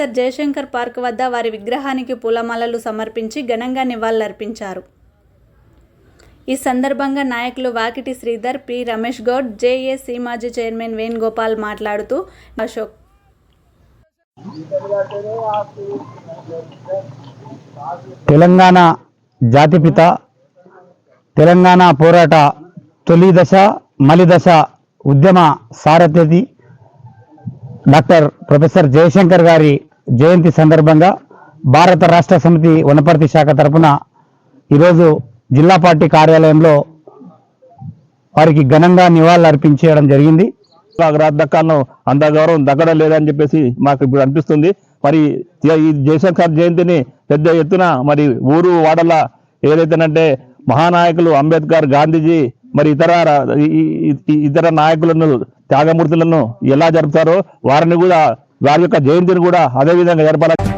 Professor Jayashankar park వద్ద వారి విగ్రహానికి పూలమాలలు సమర్పించి ఘనంగా నివాళులర్పించారు. ఈ సందర్భంగా నాయకులు వాకిటి శ్రీధర్ పి. రమేష్ గౌడ్ జేఏసీ మాజీ చైర్మన్ వేణుగోపాల్ మాట్లాడుతూ అశోక్ తెలంగాణ జాతిపిత తెలంగాణ పోరాట తొలి దశ మలిదశ ఉద్యమ సారథ్యది డాక్టర్ ప్రొఫెసర్ జయశంకర్ గారి జయంతి సందర్భంగా భారత రాష్ట్ర సమితి వనపర్తి శాఖ తరఫున ఈరోజు జిల్లా పార్టీ కార్యాలయంలో వారికి ఘనంగా నివాళులు అర్పించేయడం జరిగింది. దక్కాలను అంత గౌరవం దక్కడం లేదని చెప్పేసి మాకు ఇప్పుడు అనిపిస్తుంది. మరి ఈ జయశంకర్ జయంతిని పెద్ద ఎత్తున మరి ఊరు వాడల ఏదైతేనంటే మహానాయకులు అంబేద్కర్ గాంధీజీ మరి ఇతర ఇతర నాయకులను త్యాగమూర్తులను ఎలా జరుపుతారో వారిని కూడా వారి యొక్క జయంతిని కూడా అదేవిధంగా జరపాలని